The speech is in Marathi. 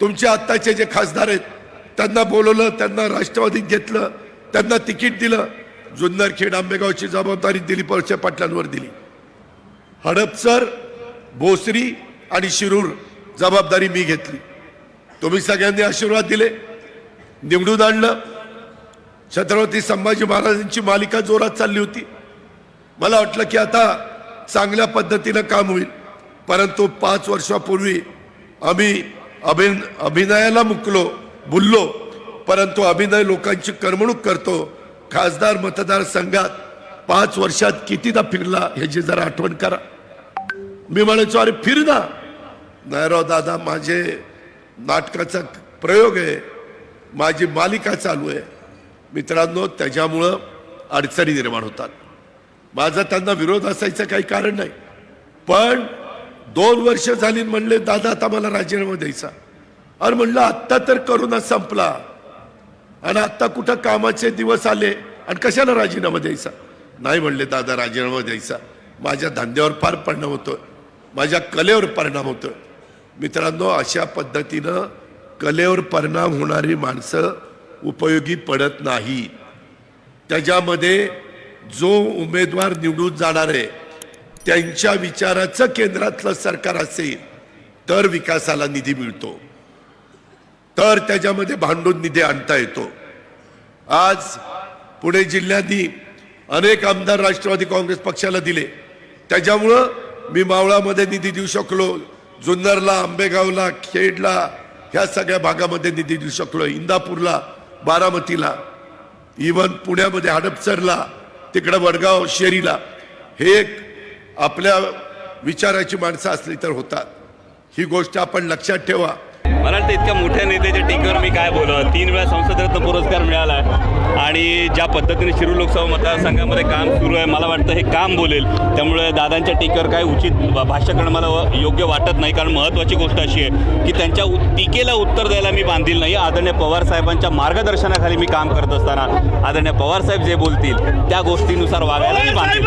तुमचे आत्ताचे जे खासदार आहेत त्यांना बोलवलं त्यांना राष्ट्रवादीत घेतलं त्यांना तिकीट दिलं. जुन्नरखेड आंबेगावची जबाबदारी दिलीप वळसे पाटलांवर दिली. हडपसर भोसरी आणि शिरूर जबाबदारी मी घेतली. तुम्ही सगळ्यांनी आशीर्वाद दिले निवडून आणलं. छत्रपती संभाजी महाराजांची मालिका जोरात चालली होती. मला वाटलं की आता चांगल्या पद्धतीनं काम होईल. परंतु पाच वर्षापूर्वी आम्ही अभिन अभिनयाला मुकलो बोललो परंतु अभिनय लोकांची करमणूक करतो. खासदार मतदारसंघात पाच वर्षात कितीदा फिरला ह्याची जरा आठवण करा. मी म्हणायचो अरे फिर ना. नाही राव दादा माझे नाटकाचा प्रयोग आहे. माझी मालिका चालू आहे. मित्रांनो त्याच्यामुळं अडचणी निर्माण होतात. माझा त्यांना विरोध असायचं काही कारण नाही. पण दोन वर्ष झाली म्हणले दादा आता मला राजीनामा द्यायचा. अरे म्हणलं आत्ता तर करोना संपला आणि आत्ता कुठं कामाचे दिवस आले आणि कशाला राजीनामा द्यायचा? नाही म्हणले दादा राजीनामा द्यायचा. माझ्या धंद्यावर फार परिणाम होतोय. माझ्या कलेवर परिणाम होतोय. मित्रांनो अशा पद्धतीनं कलेवर परिणाम होणारी माणसं उपयोगी पडत नाही. त्याच्यामध्ये जो उमेदवार निवडून जाणार आहे त्यांच्या विचाराचं केंद्रातलं सरकार असेल तर विकासाला निधी मिळतो. तर त्याच्यामध्ये भांडून निधी आणता येतो. आज पुणे जिल्ह्यांनी अनेक आमदार राष्ट्रवादी काँग्रेस पक्षाला दिले. त्याच्यामुळं मी मावळामध्ये निधी देऊ शकलो जुन्नरला आंबेगावला खेडला ह्या सगळ्या भागामध्ये निधी देऊ शकलो इंदापूरला बारामतीला इवन पुण्यामध्ये हडपसरला तिकडं वडगाव शेरीला हे एक आपल्या विचाराची माणसं असली तर होतात. ही गोष्ट आपण लक्षात ठेवा. मला वाटतं इतक्या मोठ्या नेत्याच्या टीकेवर मी काय बोलत तीन वेळा संसदरत्न पुरस्कार मिळाला आहे आणि ज्या पद्धतीने शिरू लोकसभा मतदारसंघामध्ये काम सुरू आहे मला वाटतं हे काम बोलेल. त्यामुळे दादांच्या टीकेवर काय उचित भाष्य करणं मला व- योग्य वाटत नाही कारण महत्त्वाची गोष्ट अशी आहे की त्यांच्या उ- टीकेला उत्तर द्यायला मी बांधील नाही. आदरणीय पवार साहेबांच्या मार्गदर्शनाखाली मी काम करत असताना आदरणीय पवार साहेब जे बोलतील त्या गोष्टीनुसार वागायला मी बांधील.